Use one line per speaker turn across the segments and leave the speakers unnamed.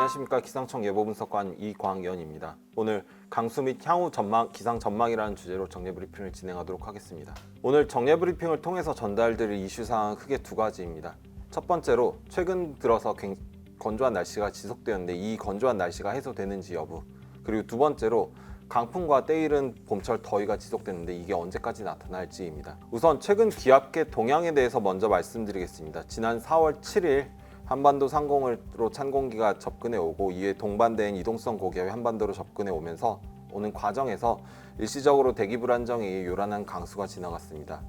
안녕하십니까 기상청 예보 분석관 이광연입니다. 오늘 강수 및 향후 전망 기상 전망이라는 주제로 정례 브리핑을 진행하도록 하겠습니다. 오늘 정례 브리핑을 통해서 전달드릴 이슈 사항은 크게 두 가지입니다. 첫 번째로 최근 들어서 굉- 건조한 날씨가 지속되었는데 이 건조한 날씨가 해소되는지 여부 그리고 두 번째로 강풍과 때이른 봄철 더위가 지속되는데 이게 언제까지 나타날지입니다. 우선 최근 기압계 동향에 대해서 먼저 말씀드리겠습니다. 지난 4월 7일 한반도 상공으로 찬 공기가 접근해 오고 이에 동반된 이동성 고기압이 한반도로 접근해 오면서 오는 과정에서 일시적으로 대기 불안정이 요란한 강수가 지나갔습니다.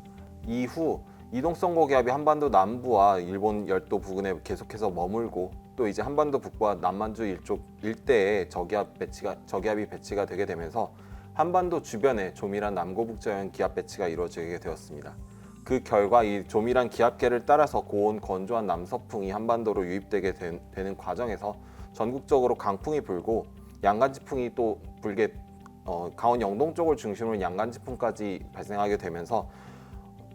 이후 이동성 고기압이 한반도 남부와 일본 열도 부근에 계속해서 머물고 또 이제 한반도 북부와 남만주 일쪽 일대에 저기압 배치가 저기압이 배치가 되게 되면서 한반도 주변에 조밀한 남고북저형 기압 배치가 이루어지게 되었습니다. 그 결과 이 조밀한 기압계를 따라서 고온 건조한 남서풍이 한반도로 유입되게 된- 되는 과정에서 전국적으로 강풍이 불고 양간지풍이 또 불게 어, 강원 영동 쪽을 중심으로 양간지풍까지 발생하게 되면서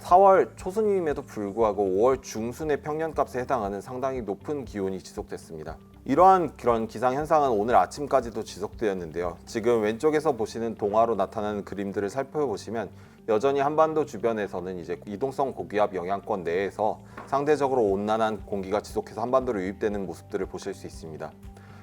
4월 초순임에도 불구하고 5월 중순의 평년값에 해당하는 상당히 높은 기온이 지속됐습니다. 이러한 그런 기상 현상은 오늘 아침까지도 지속되었는데요. 지금 왼쪽에서 보시는 동화로 나타나는 그림들을 살펴보시면 여전히 한반도 주변에서는 이제 이동성 고기압 영향권 내에서 상대적으로 온난한 공기가 지속해서 한반도로 유입되는 모습들을 보실 수 있습니다.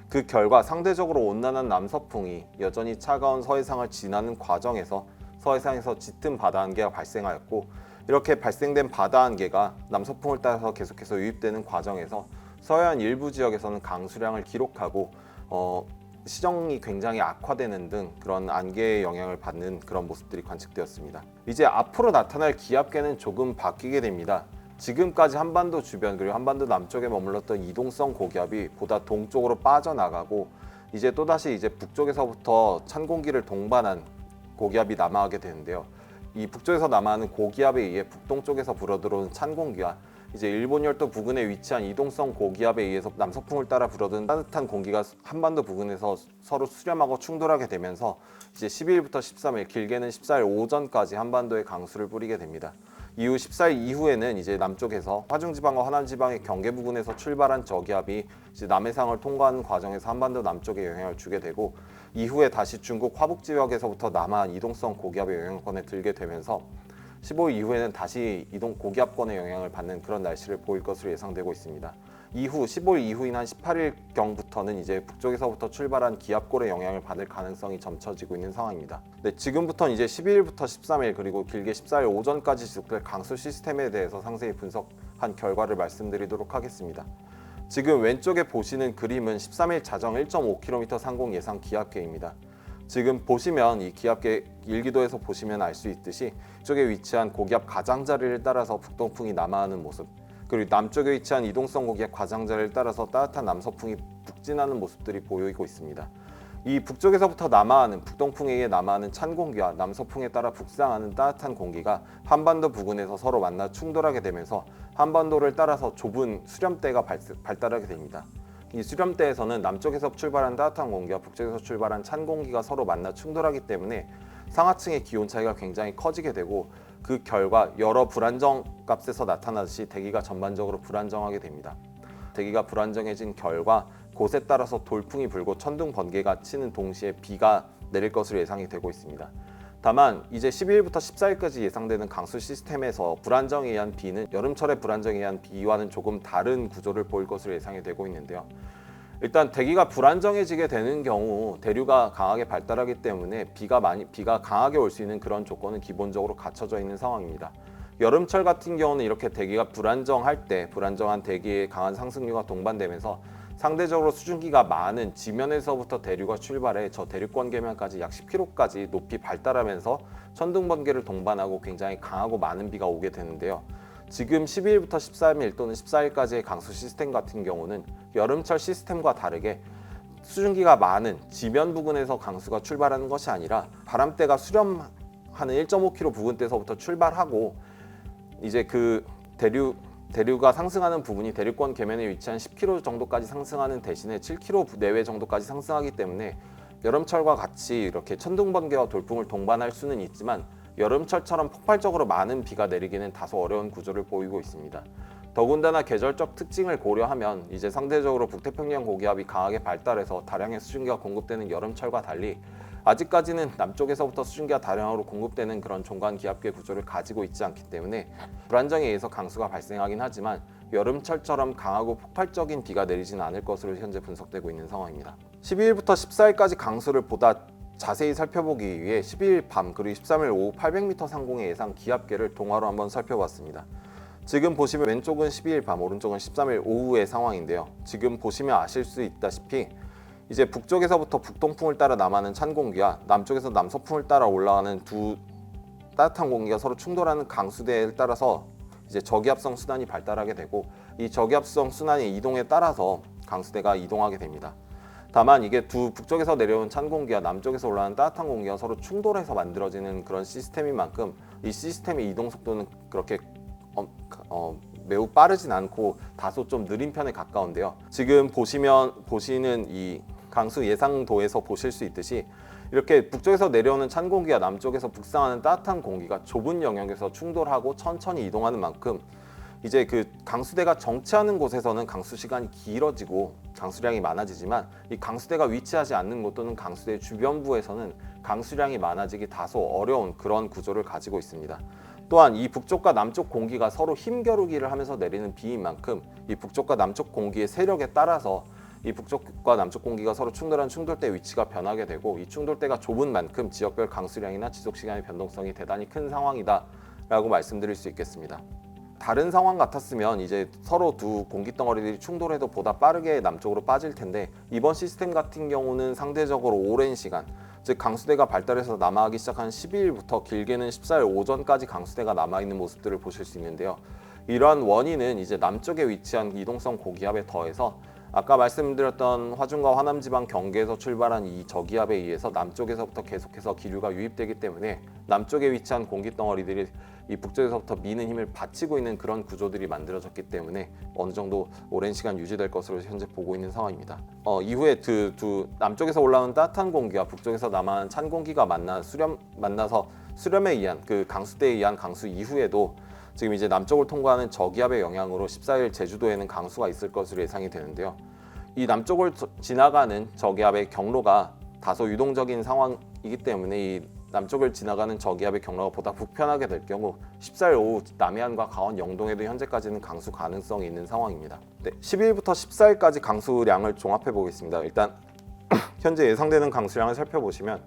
그 결과 상대적으로 온난한 남서풍이 여전히 차가운 서해상을 지나는 과정에서 서해상에서 짙은 바다 안개가 발생하였고 이렇게 발생된 바다 안개가 남서풍을 따라서 계속해서 유입되는 과정에서 서해안 일부 지역에서는 강수량을 기록하고 어, 시정이 굉장히 악화되는 등 그런 안개의 영향을 받는 그런 모습들이 관측되었습니다. 이제 앞으로 나타날 기압계는 조금 바뀌게 됩니다. 지금까지 한반도 주변 그리고 한반도 남쪽에 머물렀던 이동성 고기압이 보다 동쪽으로 빠져나가고 이제 또다시 이제 북쪽에서부터 찬 공기를 동반한 고기압이 남하하게 되는데요. 이 북쪽에서 남하하는 고기압에 의해 북동쪽에서 불어들어오는 찬 공기와 이제 일본 열도 부근에 위치한 이동성 고기압에 의해서 남서풍을 따라 불어든 따뜻한 공기가 한반도 부근에서 서로 수렴하고 충돌하게 되면서 이제 12일부터 13일 길게는 14일 오전까지 한반도에 강수를 뿌리게 됩니다. 이후 14일 이후에는 이제 남쪽에서 화중지방과 화남지방의 경계 부근에서 출발한 저기압이 이제 남해상을 통과하는 과정에서 한반도 남쪽에 영향을 주게 되고 이후에 다시 중국 화북 지역에서부터 남한 이동성 고기압의 영향권에 들게 되면서 15일 이후에는 다시 이동 고기압권의 영향을 받는 그런 날씨를 보일 것으로 예상되고 있습니다. 이후 15일 이후인 한 18일 경부터는 이제 북쪽에서부터 출발한 기압골의 영향을 받을 가능성이 점쳐지고 있는 상황입니다. 네, 지금부터는 이제 12일부터 13일 그리고 길게 14일 오전까지 지속될 강수 시스템에 대해서 상세히 분석한 결과를 말씀드리도록 하겠습니다. 지금 왼쪽에 보시는 그림은 13일 자정 1.5km 상공 예상 기압계입니다. 지금 보시면 이 기압계 일기도에서 보시면 알 수 있듯이 이쪽에 위치한 고기압 가장자리를 따라서 북동풍이 남하하는 모습 그리고 남쪽에 위치한 이동성 고기압 가장자리를 따라서 따뜻한 남서풍이 북진하는 모습들이 보이고 있습니다. 이 북쪽에서부터 남하하는 북동풍에 의해 남하하는 찬 공기와 남서풍에 따라 북상하는 따뜻한 공기가 한반도 부근에서 서로 만나 충돌하게 되면서 한반도를 따라서 좁은 수렴대가 발, 발달하게 됩니다. 이 수렴대에서는 남쪽에서 출발한 따뜻한 공기와 북쪽에서 출발한 찬 공기가 서로 만나 충돌하기 때문에 상하층의 기온 차이가 굉장히 커지게 되고 그 결과 여러 불안정 값에서 나타나듯이 대기가 전반적으로 불안정하게 됩니다. 대기가 불안정해진 결과 곳에 따라서 돌풍이 불고 천둥 번개가 치는 동시에 비가 내릴 것으로 예상이 되고 있습니다. 다만 이제 12일부터 14일까지 예상되는 강수 시스템에서 불안정에 의한 비는 여름철의 불안정에 의한 비와는 조금 다른 구조를 보일 것으로 예상이 되고 있는데요. 일단 대기가 불안정해지게 되는 경우 대류가 강하게 발달하기 때문에 비가 많이 비가 강하게 올 수 있는 그런 조건은 기본적으로 갖춰져 있는 상황입니다. 여름철 같은 경우는 이렇게 대기가 불안정할 때 불안정한 대기의 강한 상승류가 동반되면서 상대적으로 수증기가 많은 지면에서부터 대류가 출발해 저 대륙권 계면까지 약 10km까지 높이 발달하면서 천둥 번개를 동반하고 굉장히 강하고 많은 비가 오게 되는데요. 지금 12일부터 13일 또는 14일까지의 강수 시스템 같은 경우는 여름철 시스템과 다르게 수증기가 많은 지면 부근에서 강수가 출발하는 것이 아니라 바람대가 수렴하는 1.5km 부근대서부터 출발하고 이제 그 대류 대류가 상승하는 부분이 대륙권 계면에 위치한 10km 정도까지 상승하는 대신에 7km 내외 정도까지 상승하기 때문에 여름철과 같이 이렇게 천둥 번개와 돌풍을 동반할 수는 있지만 여름철처럼 폭발적으로 많은 비가 내리기는 다소 어려운 구조를 보이고 있습니다. 더군다나 계절적 특징을 고려하면 이제 상대적으로 북태평양 고기압이 강하게 발달해서 다량의 수증기가 공급되는 여름철과 달리 아직까지는 남쪽에서부터 수증기가 다량으로 공급되는 그런 종간 기압계 구조를 가지고 있지 않기 때문에 불안정에 의해서 강수가 발생하긴 하지만 여름철처럼 강하고 폭발적인 비가 내리지는 않을 것으로 현재 분석되고 있는 상황입니다. 12일부터 14일까지 강수를 보다 자세히 살펴보기 위해 12일 밤 그리고 13일 오후 800m 상공의 예상 기압계를 동화로 한번 살펴봤습니다. 지금 보시면 왼쪽은 12일 밤, 오른쪽은 13일 오후의 상황인데요. 지금 보시면 아실 수 있다시피 이제 북쪽에서부터 북동풍을 따라 남하는 찬 공기와 남쪽에서 남서풍을 따라 올라가는 두 따뜻한 공기가 서로 충돌하는 강수대에 따라서 이제 저기압성 순환이 발달하게 되고 이 저기압성 순환의 이동에 따라서 강수대가 이동하게 됩니다. 다만 이게 두 북쪽에서 내려온 찬 공기와 남쪽에서 올라오는 따뜻한 공기가 서로 충돌해서 만들어지는 그런 시스템인 만큼 이 시스템의 이동 속도는 그렇게 어, 어, 매우 빠르진 않고 다소 좀 느린 편에 가까운데요. 지금 보시면 보시는 이 강수 예상도에서 보실 수 있듯이 이렇게 북쪽에서 내려오는 찬 공기와 남쪽에서 북상하는 따뜻한 공기가 좁은 영역에서 충돌하고 천천히 이동하는 만큼 이제 그 강수대가 정체하는 곳에서는 강수 시간이 길어지고 강수량이 많아지지만 이 강수대가 위치하지 않는 곳 또는 강수대 주변부에서는 강수량이 많아지기 다소 어려운 그런 구조를 가지고 있습니다. 또한 이 북쪽과 남쪽 공기가 서로 힘겨루기를 하면서 내리는 비인 만큼 이 북쪽과 남쪽 공기의 세력에 따라서 이 북쪽과 남쪽 공기가 서로 충돌한 충돌대 위치가 변하게 되고 이 충돌대가 좁은 만큼 지역별 강수량이나 지속 시간의 변동성이 대단히 큰 상황이다라고 말씀드릴 수 있겠습니다. 다른 상황 같았으면 이제 서로 두 공기 덩어리들이 충돌해도 보다 빠르게 남쪽으로 빠질 텐데 이번 시스템 같은 경우는 상대적으로 오랜 시간 즉 강수대가 발달해서 남하하기 시작한 12일부터 길게는 14일 오전까지 강수대가 남아 있는 모습들을 보실 수 있는데요. 이러한 원인은 이제 남쪽에 위치한 이동성 고기압에 더해서 아까 말씀드렸던 화중과 화남 지방 경계에서 출발한 이 저기압에 의해서 남쪽에서부터 계속해서 기류가 유입되기 때문에 남쪽에 위치한 공기 덩어리들이 이 북쪽에서부터 미는 힘을 받치고 있는 그런 구조들이 만들어졌기 때문에 어느 정도 오랜 시간 유지될 것으로 현재 보고 있는 상황입니다. 어, 이후에 그두 남쪽에서 올라오는 따뜻한 공기와 북쪽에서 남하는 찬 공기가 만나 수렴 만나서 수렴에 의한 그 강수대에 의한 강수 이후에도 지금 이제 남쪽을 통과하는 저기압의 영향으로 14일 제주도에는 강수가 있을 것으로 예상이 되는데요. 이 남쪽을 저- 지나가는 저기압의 경로가 다소 유동적인 상황이기 때문에 이 남쪽을 지나가는 저기압의 경로가 보다 북편하게 될 경우 14일 오후 남해안과 강원 영동에도 현재까지는 강수 가능성이 있는 상황입니다. 네, 12일부터 14일까지 강수량을 종합해 보겠습니다. 일단 현재 예상되는 강수량을 살펴보시면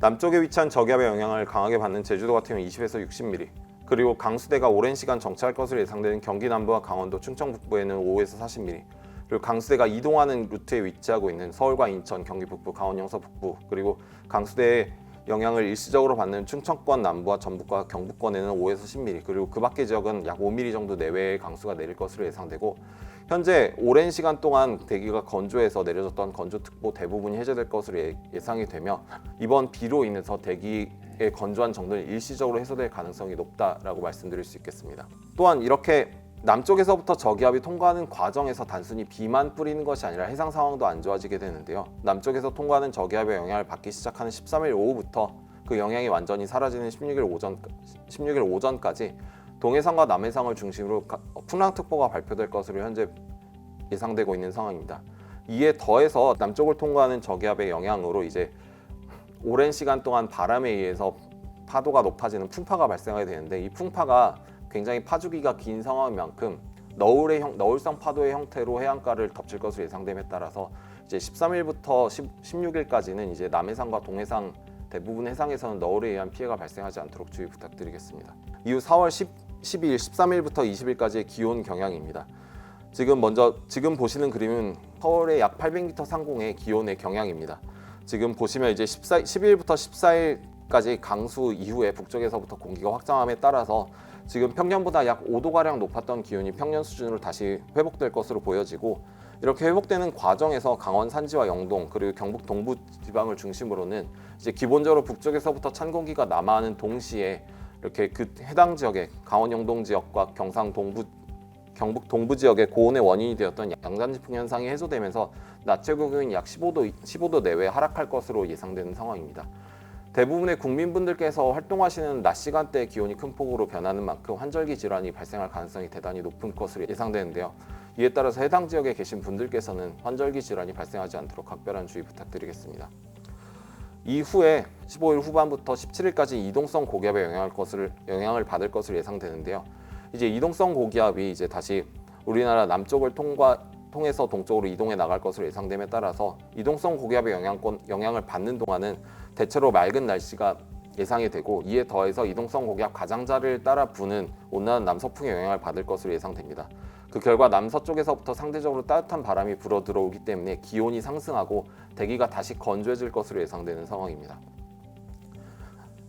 남쪽에 위치한 저기압의 영향을 강하게 받는 제주도 같은 경우 20에서 60mm 그리고 강수대가 오랜 시간 정체할 것으로 예상되는 경기 남부와 강원도 충청 북부에는 5에서 40mm 그리고 강수대가 이동하는 루트에 위치하고 있는 서울과 인천, 경기 북부, 강원 영서 북부 그리고 강수대의 영향을 일시적으로 받는 충청권 남부와 전북과 경북권에는 5에서 10mm 그리고 그 밖의 지역은 약 5mm 정도 내외의 강수가 내릴 것으로 예상되고 현재 오랜 시간 동안 대기가 건조해서 내려졌던 건조특보 대부분이 해제될 것으로 예- 예상이 되며 이번 비로 인해서 대기 의 건조한 정도는 일시적으로 해소될 가능성이 높다라고 말씀드릴 수 있겠습니다. 또한 이렇게 남쪽에서부터 저기압이 통과하는 과정에서 단순히 비만 뿌리는 것이 아니라 해상 상황도 안 좋아지게 되는데요. 남쪽에서 통과하는 저기압의 영향을 받기 시작하는 13일 오후부터 그 영향이 완전히 사라지는 16일 오전 16일 오전까지 동해상과 남해상을 중심으로 가- 어, 풍랑특보가 발표될 것으로 현재 예상되고 있는 상황입니다. 이에 더해서 남쪽을 통과하는 저기압의 영향으로 이제 오랜 시간 동안 바람에 의해서 파도가 높아지는 풍파가 발생하게 되는데 이 풍파가 굉장히 파주기가 긴 상황인 만큼 너울의 형, 너울성 파도의 형태로 해안가를 덮칠 것으로 예상됨에 따라서 이제 13일부터 16일까지는 이제 남해상과 동해상 대부분 해상에서는 너울에 의한 피해가 발생하지 않도록 주의 부탁드리겠습니다. 이후 4월 10, 12일, 13일부터 20일까지의 기온 경향입니다. 지금 먼저 지금 보시는 그림은 서울의 약 800m 상공의 기온의 경향입니다. 지금 보시면 이제 14, 12일부터 14일까지 강수 이후에 북쪽에서부터 공기가 확장함에 따라서 지금 평년보다 약 5도 가량 높았던 기온이 평년 수준으로 다시 회복될 것으로 보여지고 이렇게 회복되는 과정에서 강원 산지와 영동 그리고 경북 동부 지방을 중심으로는 이제 기본적으로 북쪽에서부터 찬 공기가 남하하는 동시에 이렇게 그 해당 지역의 강원 영동 지역과 경상 동부 경북 동부 지역의 고온의 원인이 되었던 양산지풍 현상이 해소되면서 낮 최고 기온이 약 15도 15도 내외 하락할 것으로 예상되는 상황입니다. 대부분의 국민분들께서 활동하시는 낮 시간대 기온이 큰 폭으로 변하는 만큼 환절기 질환이 발생할 가능성이 대단히 높은 것으로 예상되는데요. 이에 따라서 해당 지역에 계신 분들께서는 환절기 질환이 발생하지 않도록 각별한 주의 부탁드리겠습니다. 이후에 15일 후반부터 17일까지 이동성 고기압에 영향을 것을 영향을 받을 것으로 예상되는데요. 이제 이동성 고기압이 이제 다시 우리나라 남쪽을 통과 통해서 동쪽으로 이동해 나갈 것으로 예상됨에 따라서 이동성 고기압의 영향권 영향을 받는 동안은 대체로 맑은 날씨가 예상이 되고 이에 더해서 이동성 고기압 가장자리를 따라 부는 온난한 남서풍의 영향을 받을 것으로 예상됩니다. 그 결과 남서쪽에서부터 상대적으로 따뜻한 바람이 불어 들어오기 때문에 기온이 상승하고 대기가 다시 건조해질 것으로 예상되는 상황입니다.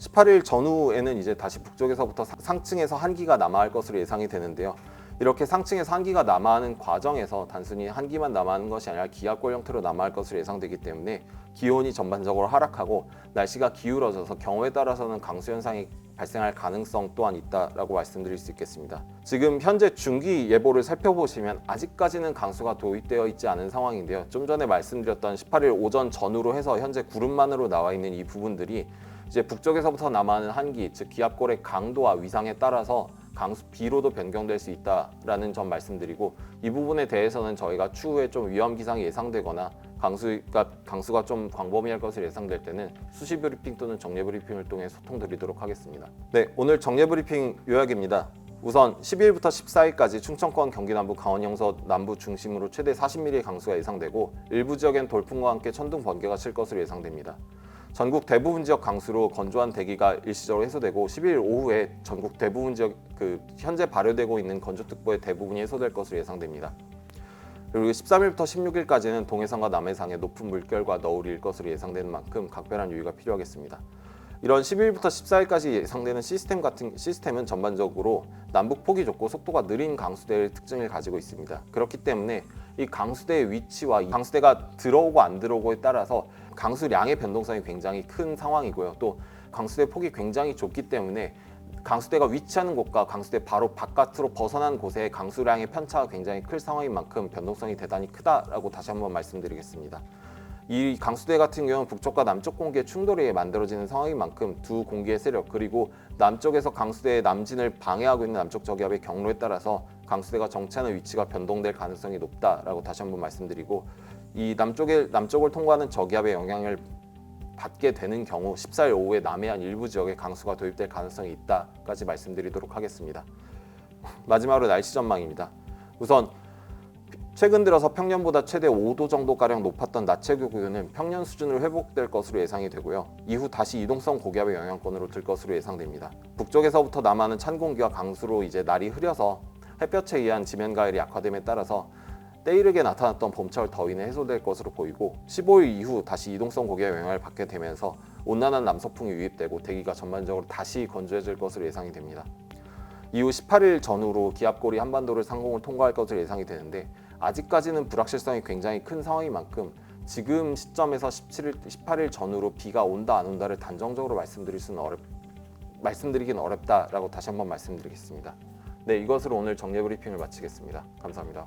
18일 전후에는 이제 다시 북쪽에서부터 상- 상층에서 한기가 남하할 것으로 예상이 되는데요. 이렇게 상층에서 한기가 남하하는 과정에서 단순히 한기만 남하하는 것이 아니라 기압골 형태로 남하할 것으로 예상되기 때문에 기온이 전반적으로 하락하고 날씨가 기울어져서 경우에 따라서는 강수 현상이 발생할 가능성 또한 있다라고 말씀드릴 수 있겠습니다. 지금 현재 중기 예보를 살펴보시면 아직까지는 강수가 도입되어 있지 않은 상황인데요. 좀 전에 말씀드렸던 18일 오전 전후로 해서 현재 구름만으로 나와 있는 이 부분들이 이제 북쪽에서부터 남하는 한기, 즉 기압골의 강도와 위상에 따라서 강수 비로도 변경될 수 있다라는 점 말씀드리고 이 부분에 대해서는 저희가 추후에 좀 위험 기상이 예상되거나 강수가 강수가 좀 광범위할 것을 예상될 때는 수시 브리핑 또는 정례 브리핑을 통해 소통드리도록 하겠습니다. 네, 오늘 정례 브리핑 요약입니다. 우선 12일부터 14일까지 충청권, 경기 남부, 강원 영서 남부 중심으로 최대 40mm의 강수가 예상되고 일부 지역엔 돌풍과 함께 천둥 번개가 칠 것으로 예상됩니다. 전국 대부분 지역 강수로 건조한 대기가 일시적으로 해소되고 10일 오후에 전국 대부분 지역 그 현재 발효되고 있는 건조특보의 대부분이 해소될 것으로 예상됩니다. 그리고 13일부터 16일까지는 동해상과 남해상에 높은 물결과 너울이 일 것으로 예상되는 만큼 각별한 유의가 필요하겠습니다. 이런 11일부터 14일까지 예상되는 시스템 같은 시스템은 전반적으로 남북 폭이 좁고 속도가 느린 강수대의 특징을 가지고 있습니다. 그렇기 때문에 이 강수대의 위치와 이 강수대가 들어오고 안 들어오고에 따라서 강수량의 변동성이 굉장히 큰 상황이고요. 또 강수대 폭이 굉장히 좁기 때문에 강수대가 위치하는 곳과 강수대 바로 바깥으로 벗어난 곳의 강수량의 편차가 굉장히 클 상황인 만큼 변동성이 대단히 크다라고 다시 한번 말씀드리겠습니다. 이 강수대 같은 경우는 북쪽과 남쪽 공기의 충돌이 만들어지는 상황인 만큼 두 공기의 세력 그리고 남쪽에서 강수대의 남진을 방해하고 있는 남쪽 저기압의 경로에 따라서 강수대가 정체하는 위치가 변동될 가능성이 높다라고 다시 한번 말씀드리고 이 남쪽에 남쪽을 통과하는 저기압의 영향을 받게 되는 경우 14일 오후에 남해안 일부 지역에 강수가 도입될 가능성이 있다까지 말씀드리도록 하겠습니다. 마지막으로 날씨 전망입니다. 우선 최근 들어서 평년보다 최대 5도 정도 가량 높았던 낮 최고 기온은 평년 수준으로 회복될 것으로 예상이 되고요. 이후 다시 이동성 고기압의 영향권으로 들 것으로 예상됩니다. 북쪽에서부터 남하는 찬 공기와 강수로 이제 날이 흐려서 햇볕에 의한 지면 가열이 약화됨에 따라서 때이르게 나타났던 봄철 더위는 해소될 것으로 보이고 15일 이후 다시 이동성 고기압의 영향을 받게 되면서 온난한 남서풍이 유입되고 대기가 전반적으로 다시 건조해질 것으로 예상이 됩니다. 이후 18일 전후로 기압골이 한반도를 상공을 통과할 것으로 예상이 되는데 아직까지는 불확실성이 굉장히 큰 상황인 만큼 지금 시점에서 17일, 18일 전후로 비가 온다 안 온다를 단정적으로 말씀드릴 수는 어렵 말씀드리긴 어렵다라고 다시 한번 말씀드리겠습니다. 네, 이것으로 오늘 정례 브리핑을 마치겠습니다. 감사합니다.